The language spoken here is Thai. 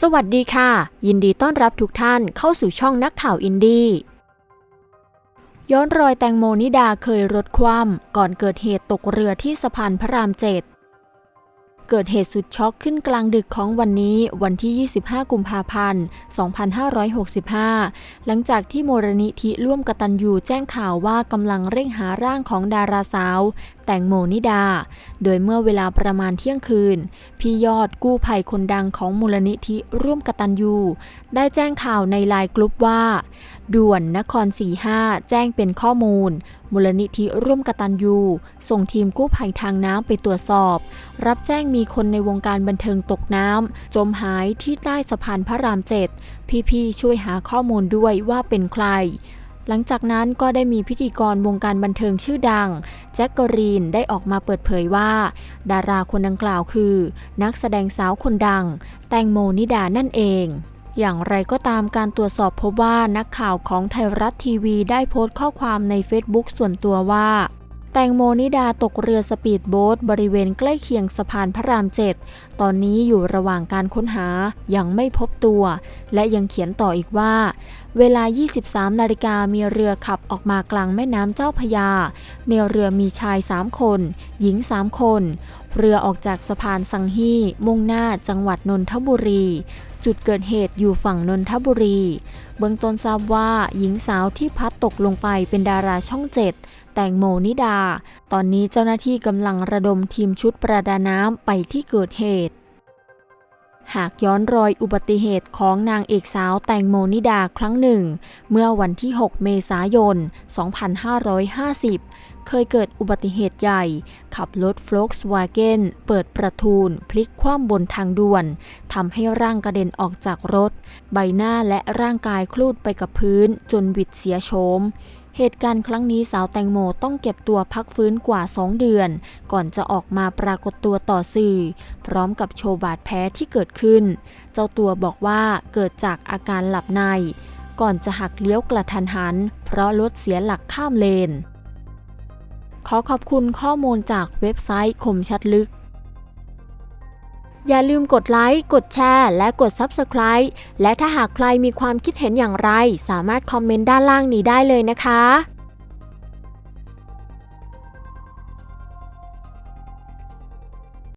สวัสดีค่ะ ยินดีต้อนรับทุกท่านเข้าสู่ช่องนักข่าวอินดี้ย้อนรอยแตงโมนิดาเคยรถคว่ำก่อนเกิดเหตุตกเรือที่สะพานพระรามเจ็ดเกิดเหตุสุดช็อกขึ้นกลางดึกของวันนี้วันที่ 25 กุมภาพันธ์ 2565 หลังจากที่โมรนิธิร่วมกตันยูแจ้งข่าวว่ากำลังเร่งหาร่างของดาราสาว แตงโมนิดา โดยเมื่อเวลาประมาณเที่ยงคืน พี่ยอดกู้ภัยคนดังของมูลนิธิร่วมกตันยูได้แจ้งข่าวในไลน์กลุ่มว่า ด่วนนคร 45 แจ้งเป็นข้อมูล มูลนิธิร่วมกตันยูส่งทีมกู้ภัยทางน้ำไปตรวจสอบ รับแจ้งมีคนในวงการบันเทิงตกน้ำจมหายที่ใต้สะพานพระรามเจ็ดพี่ๆช่วยหาข้อมูลด้วยว่าเป็นใคร หลังจากนั้นก็ได้มีพิธีกรวงการบันเทิงชื่อดัง แจ็คกอรีนได้ออกมาเปิดเผยว่า ดาราคนดังกล่าวคือ นักแสดงสาวคนดัง แตงโมนิดานั่นเองอย่างไรก็ตามการตรวจสอบพบว่านักข่าวของไทยรัฐทีวีได้โพสต์ข้อความใน Facebook ส่วนตัวว่า แตงโมนิดาตกเรือสปีดโบ๊ทบริเวณใกล้เคียงสะพานพระรามเจ็ดตอนนี้อยู่ระหว่างการค้นหายังไม่พบตัว และยังเขียนต่ออีกว่า เวลา 23 นาฬิกามีเรือขับออกมากลางแม่น้ำเจ้าพยา ในเรือมีชาย 3 คน หญิง 3 คน เรือออกจากสะพานสังฮีมุ่งหน้าจังหวัดนนทบุรี จุดเกิดเหตุอยู่ฝั่งนนทบุรี เบื้องต้นทราบว่าหญิงสาวที่พัดตกลงไปเป็นดาราช่องเจ็ด แตงโมนิดา ตอนนี้เจ้าหน้าที่กำลังระดมทีมชุดประดาน้ำไปที่เกิดเหตุ หากย้อนรอยอุบัติเหตุของนางเอกสาวแตงโมนิดาครั้งหนึ่ง เมื่อวันที่ 6 เมษายน 2550 เคยเกิดอุบัติเหตุใหญ่ ขับรถ Volkswagen เปิดประทูนพลิกคว่ำบนทางด่วนทำให้ร่างกระเด็นออกจากรถ ใบหน้าและร่างกายคลูดไปกับพื้นจนวิดเสียโฉมเหตุการณ์ครั้งนี้สาวแตงโมต้องเก็บตัวพักฟื้นกว่า 2 เดือน ก่อนจะออกมาปรากฏตัวต่อสื่อ พร้อมกับโชว์บาดแผลที่เกิดขึ้น เจ้าตัวบอกว่าเกิดจากอาการหลับใน ก่อนจะหักเลี้ยวกระทันหัน เพราะรถเสียหลักข้ามเลน ขอขอบคุณข้อมูลจากเว็บไซต์คมชัดลึก อย่าลืมกดไลค์ กดแชร์ และกด Subscribe และถ้าหากใครมีความคิดเห็นอย่างไร สามารถคอมเมนต์ด้านล่างนี้ได้เลยนะคะ